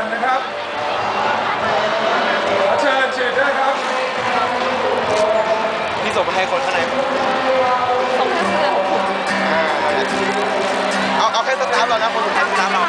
กันนะครับขอเชิญฉีดด้วยครับพี่ส่งไปให้คนข้างในส่งให้เสื้อเอาเอาแค่สตาร์ทเรานะคนสุดท้ายสตาร์ทเรา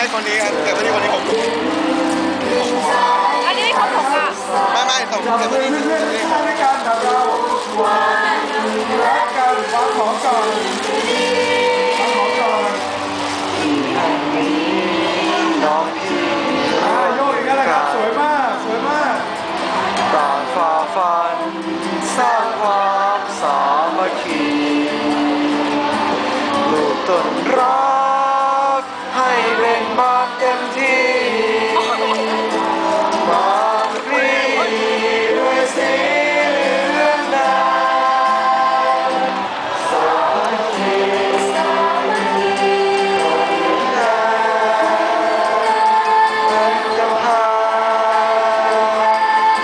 ให้คนนี้ครับเก็บไว้ที่คนนี้ผมอันนี้เขาส่งอะไม่ไม่ส่งเก็บไว้ที่เพื่อนๆที่มาด้วยกันแบบเรารักกันวางของก่อนวางของก่อนอ่าโยกอีกแล้วแหละครับสวยมากสวยมากต่างฝ่าฟันสร้างความสามัคคีปลูกต้นรักให้เบ่งบานเต็มที่มารีด้วยสีเหลืองแดงสามัคคีสามัคคีเป็นกำพร้า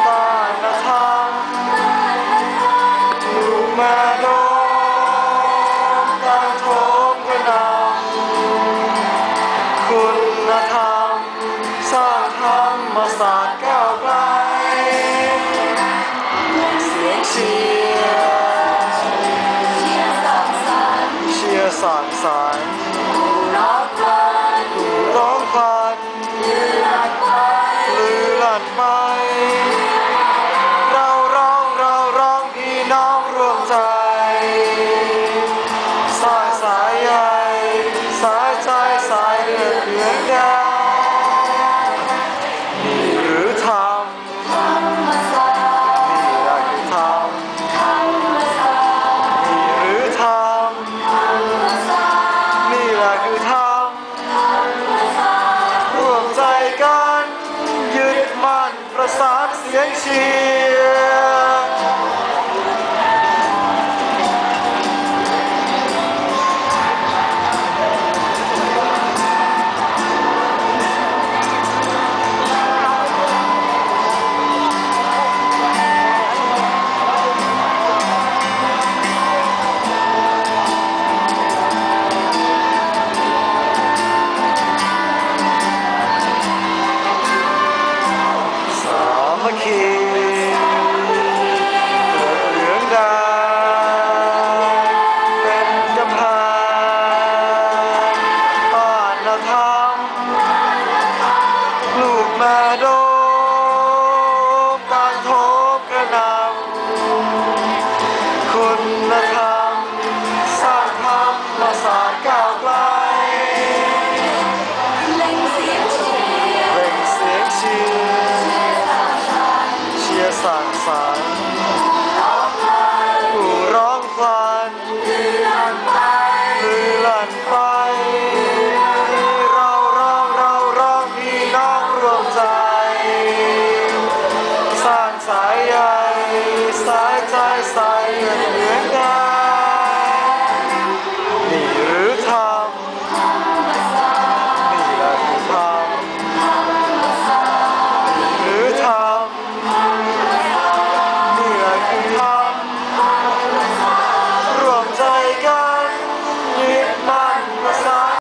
ต้านธรรมลูกมาโดน ผู้ มั่นป มาโดมต่างโทบกระนำคุณธรรมสร้างธรรมศาสตร์ก้าวไกลเสียงเชียร่งเสียงเชียร์เชียร์สั่งสรรค์ผู้ร้องพลันลือลั่นไปเรา ส